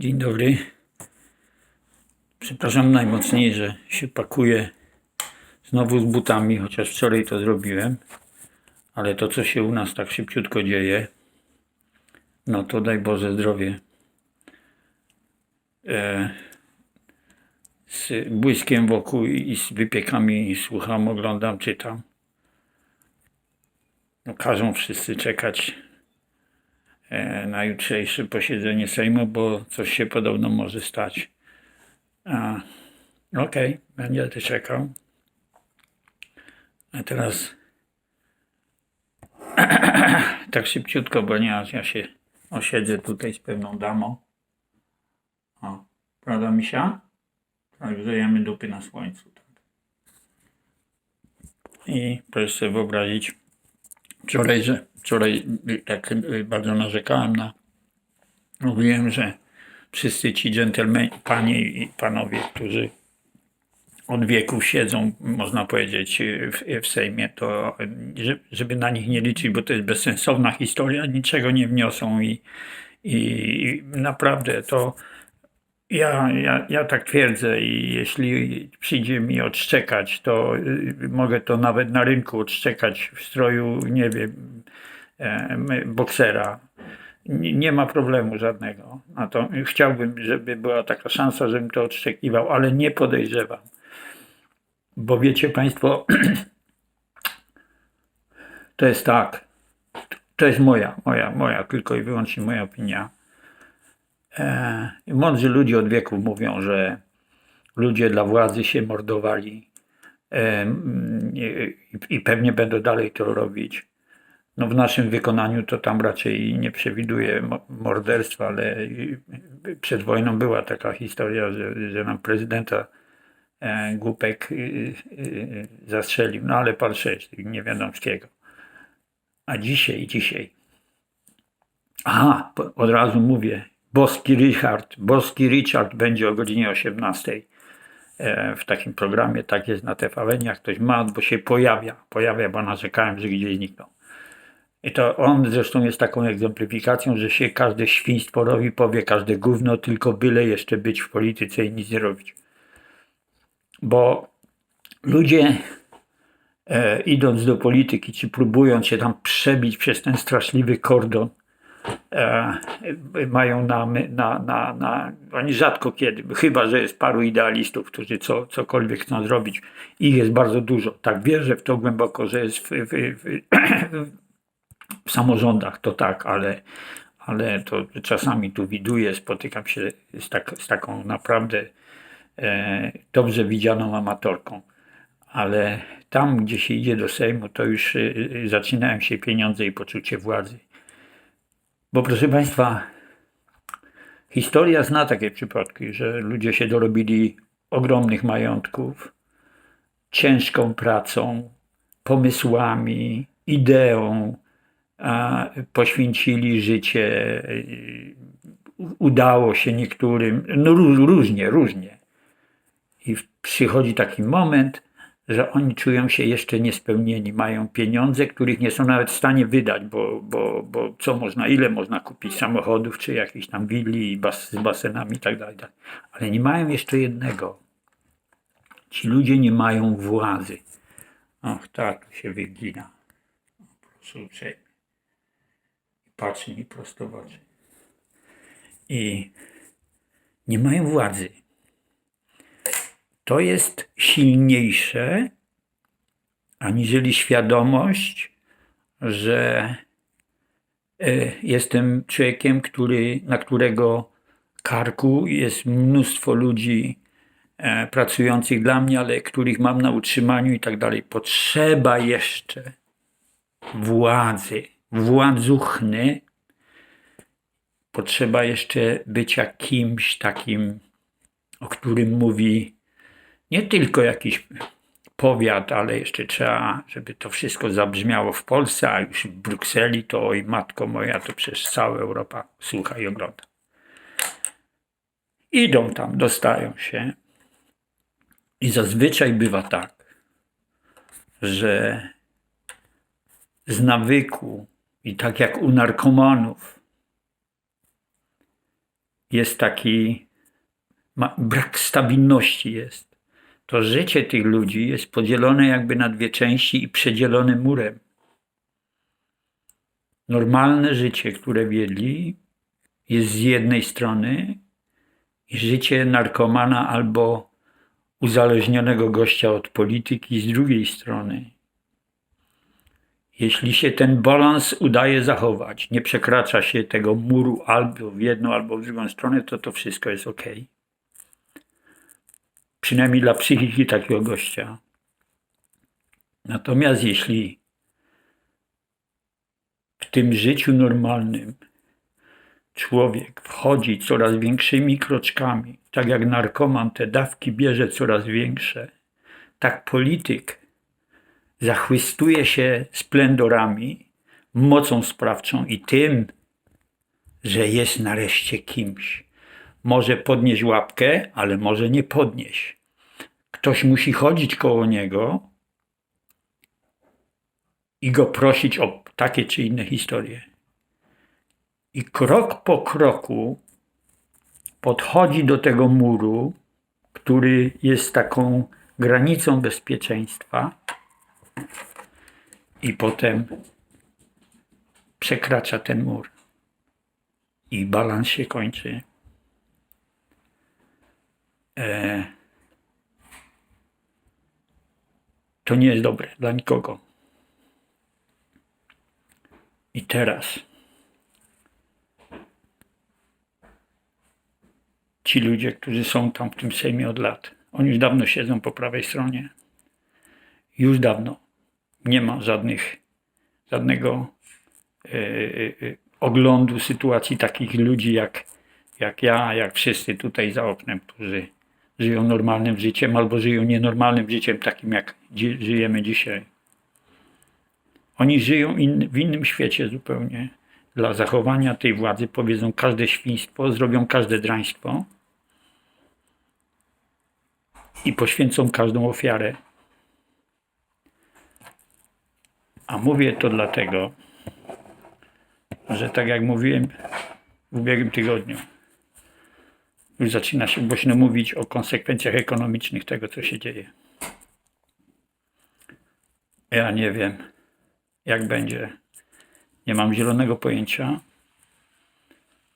Dzień dobry. Przepraszam najmocniej, że się pakuję znowu z butami, chociaż wczoraj to zrobiłem. Ale to, co się u nas tak szybciutko dzieje, no to daj Boże zdrowie. E, z błyskiem wokół i z wypiekami słucham, oglądam, czytam. No, każą wszyscy czekać na jutrzejsze posiedzenie Sejmu, bo coś się podobno może stać. Okej, będę ty czekał. A teraz tak szybciutko, ponieważ ja się osiedzę tutaj z pewną damą. O, prawda misia? Tak, grzejemy dupy na słońcu. I proszę sobie wyobrazić, wczoraj, że wczoraj y, tak y, bardzo narzekałem na mówiłem, że wszyscy ci dżentelmeni, panie i panowie, którzy od wieków siedzą, można powiedzieć, w, w Sejmie, to że- żeby na nich nie liczyć, bo to jest bezsensowna historia, niczego nie wniosą i, i naprawdę to ja, ja, ja tak twierdzę i jeśli przyjdzie mi odszczekać, to y, mogę to nawet na rynku odszczekać w stroju, nie wiem, em, boksera. Nie ma problemu żadnego. A to chciałbym, żeby była taka szansa, żebym to odszczekiwał, ale nie podejrzewam. Bo wiecie Państwo, to jest tak, to jest moja, moja, moja, tylko i wyłącznie moja opinia. E, mądrzy ludzie od wieków mówią, że ludzie dla władzy się mordowali e, i, pewnie będą dalej to robić. No w naszym wykonaniu to tam raczej nie przewiduje mo- morderstwa, ale przed wojną była taka historia, że, że nam prezydenta e, Głupek zastrzelił, no ale pal sześć, nie wiadomo z kiego. A dzisiaj, dzisiaj. Aha, od razu mówię, Boski Richard, Boski Richard będzie o godzinie 18 e, w takim programie, tak jest na TVN, jak ktoś ma, bo się pojawia, pojawia, bo narzekałem, że gdzieś zniknął. I to on zresztą jest taką egzemplifikacją, że się każde świństwo robi, powie każde gówno, tylko byle jeszcze być w polityce i nic nie robić. Bo ludzie e, idąc do polityki, czy próbując się tam przebić przez ten straszliwy kordon, e, mają na, na, na, na, oni rzadko kiedy, chyba że jest paru idealistów, którzy co, cokolwiek chcą zrobić. Ich jest bardzo dużo. Tak wierzę w to głęboko, że jest w, w, w, w samorządach, to tak, ale, ale to czasami tu widuję, spotykam się z, tak, z taką naprawdę e, dobrze widzianą amatorką. Ale tam, gdzie się idzie do Sejmu, to już y, y, zaczynają się pieniądze i poczucie władzy. Bo proszę Państwa, historia zna takie przypadki, że ludzie się dorobili ogromnych majątków, ciężką pracą, pomysłami, ideą, a poświęcili życie, udało się niektórym, no ró- różnie, różnie. I przychodzi taki moment, że oni czują się jeszcze niespełnieni, mają pieniądze, których nie są nawet w stanie wydać, bo, bo, bo co można, ile można kupić samochodów, czy jakichś tam willi bas, z basenami i tak tak. Ale nie mają jeszcze jednego. Ci ludzie nie mają władzy. Och, tak, tu się wygina. Proszę uprzejmie. Patrzy mi prosto w oczy. I nie mają władzy to jest silniejsze aniżeli świadomość, że e, jestem człowiekiem, który, na którego karku jest mnóstwo ludzi e, pracujących dla mnie, ale których mam na utrzymaniu i tak dalej. Potrzeba jeszcze władzy, władzuchny. Potrzeba jeszcze bycia kimś takim, o którym mówi nie tylko jakiś powiat, ale jeszcze trzeba, żeby to wszystko zabrzmiało w Polsce, a już w Brukseli, to oj matko moja, to przecież cała Europa słucha i ogląda. Idą tam, dostają się i zazwyczaj bywa tak, że z nawyku i tak jak u narkomanów jest taki, ma, brak stabilności jest. To życie tych ludzi jest podzielone jakby na dwie części i przedzielone murem. Normalne życie, które wiedli, jest z jednej strony i życie narkomana albo uzależnionego gościa od polityki z drugiej strony. Jeśli się ten balans udaje zachować, nie przekracza się tego muru albo w jedną, albo w drugą stronę, to to wszystko jest ok. Przynajmniej dla psychiki takiego gościa. Natomiast jeśli w tym życiu normalnym człowiek wchodzi coraz większymi kroczkami, tak jak narkoman te dawki bierze coraz większe, tak polityk zachwystuje się splendorami, mocą sprawczą i tym, że jest nareszcie kimś. Może podnieść łapkę, ale może nie podnieść. Ktoś musi chodzić koło niego i go prosić o takie czy inne historie. I krok po kroku podchodzi do tego muru, który jest taką granicą bezpieczeństwa, i potem przekracza ten mur. I balans się kończy. E, to nie jest dobre dla nikogo. I teraz ci ludzie, którzy są tam w tym Sejmie od lat, oni już dawno siedzą po prawej stronie. Już dawno nie ma żadnych, żadnego e, oglądu sytuacji takich ludzi jak, jak ja, jak wszyscy tutaj za oknem, którzy żyją normalnym życiem albo żyją nienormalnym życiem, takim jak żyjemy dzisiaj. Oni żyją in, w innym świecie zupełnie. Dla zachowania tej władzy powiedzą każde świństwo, zrobią każde draństwo i poświęcą każdą ofiarę A mówię to dlatego, że tak jak mówiłem w ubiegłym tygodniu, już zaczyna się głośno mówić o konsekwencjach ekonomicznych tego, co się dzieje. Ja nie wiem, jak będzie. Nie mam zielonego pojęcia,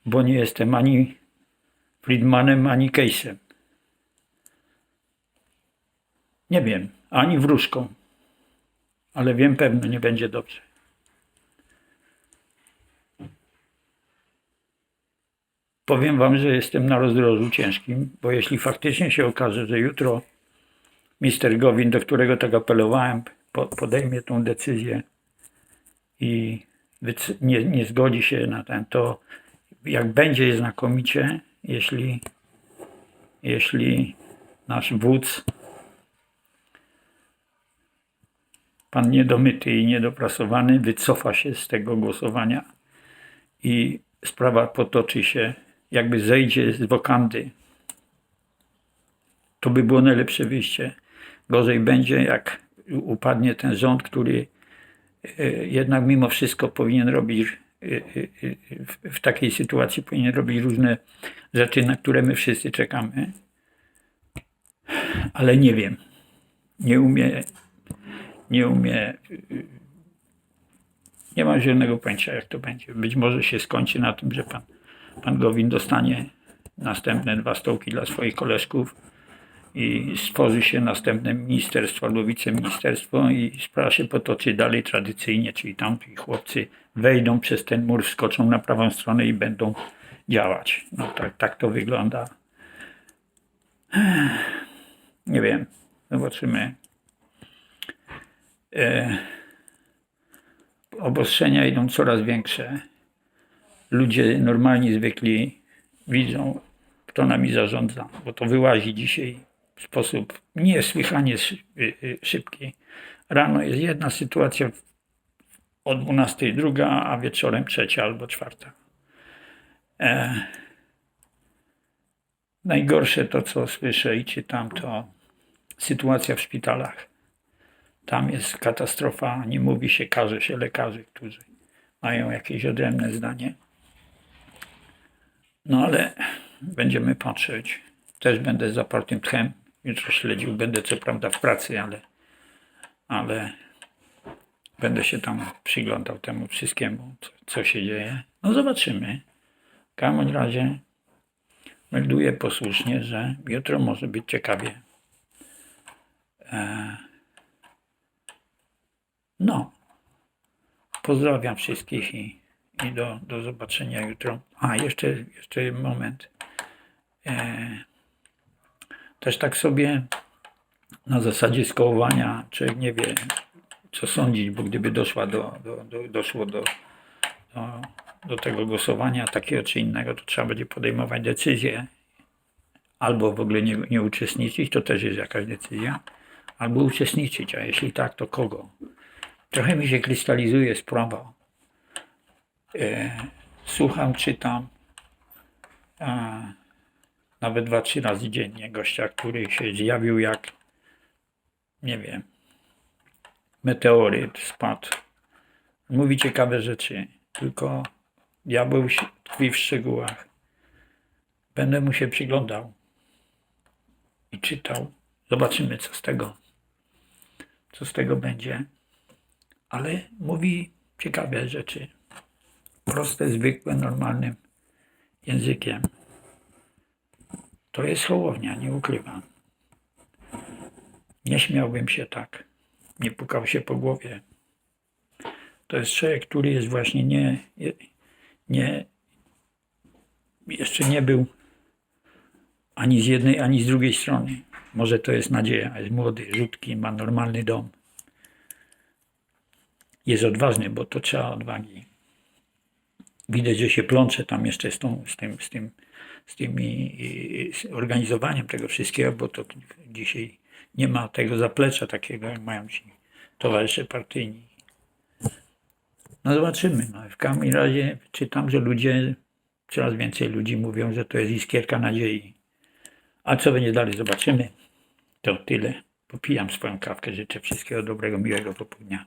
bo nie jestem ani Friedmanem, ani Case'em. Nie wiem, ani wróżką ale wiem pewno, nie będzie dobrze. Powiem Wam, że jestem na rozdrożu ciężkim, bo jeśli faktycznie się okaże, że jutro mister Gowin, do którego tak apelowałem, podejmie tą decyzję i nie, nie zgodzi się na ten, to jak będzie znakomicie, jeśli, jeśli nasz wódz pan niedomyty i niedopracowany wycofa się z tego głosowania i sprawa potoczy się, jakby zejdzie z wokandy. To by było najlepsze wyjście. Gorzej będzie, jak upadnie ten rząd, który e, jednak mimo wszystko powinien robić e, e, w takiej sytuacji powinien robić różne rzeczy, na które my wszyscy czekamy. Ale nie wiem. Nie umie nie umie. Nie mam zielonego pojęcia, jak to będzie. Być może się skończy na tym, że pan, pan Gowin dostanie następne dwa stołki dla swoich koleżków i stworzy się następne ministerstwo albo wiceministerstwo i sprawa się potoczy dalej tradycyjnie, czyli tam chłopcy wejdą przez ten mur, wskoczą na prawą stronę i będą działać. No tak, tak to wygląda. Nie wiem. Zobaczymy e, obostrzenia idą coraz większe. Ludzie normalni, zwykli widzą, kto nami zarządza, bo to wyłazi dzisiaj w sposób niesłychanie y, y, szybki. Rano jest jedna sytuacja, o 12 druga, a wieczorem trzecia albo czwarta. E, najgorsze to, co słyszę i czytam, to sytuacja w szpitalach. Tam jest katastrofa, nie mówi się, każe się lekarzy, którzy mają jakieś odrębne zdanie. No ale będziemy patrzeć. Też będę zapartym tchem. Jutro śledził, będę co prawda w pracy, ale, ale będę się tam przyglądał temu wszystkiemu, co, co się dzieje. No zobaczymy. W każdym razie melduję posłusznie, że jutro może być ciekawie. E, no. Pozdrawiam wszystkich i, i do, do zobaczenia jutro. A, jeszcze, jeszcze moment. E, też tak sobie na zasadzie skołowania, człowiek nie wie, co sądzić, bo gdyby doszła do, do, do, doszło do, do, do tego głosowania takiego czy innego, to trzeba będzie podejmować decyzję. Albo w ogóle nie, nie uczestniczyć, to też jest jakaś decyzja, albo uczestniczyć, a jeśli tak, to kogo? Trochę mi się krystalizuje sprawa. E, słucham, czytam, nawet dwa, trzy razy dziennie gościa, który się zjawił jak, nie wiem, meteoryt spadł. Mówi ciekawe rzeczy, tylko diabeł tkwi w szczegółach. Będę mu się przyglądał i czytał. Zobaczymy, co z tego, co z tego będzie. Ale mówi ciekawe rzeczy. Proste, zwykłe, normalnym językiem. To jest Hołownia, nie ukrywam. Nie śmiałbym się tak. Nie pukał się po głowie. To jest człowiek, który jest właśnie nie, nie jeszcze nie był ani z jednej, ani z drugiej strony. Może to jest nadzieja. Jest młody, rzutki, ma normalny dom. Jest odważny, bo to trzeba odwagi. Widać, że się plącze tam jeszcze z, tą, z tym, z tym, z tymi z organizowaniem tego wszystkiego, bo to dzisiaj nie ma tego zaplecza takiego, jak mają ci towarzysze partyjni. No zobaczymy. No. W każdym razie czytam, że ludzie, coraz więcej ludzi mówią, że to jest iskierka nadziei. A co będzie dalej, zobaczymy. To tyle. Popijam swoją kawkę. Życzę wszystkiego dobrego, miłego popołudnia.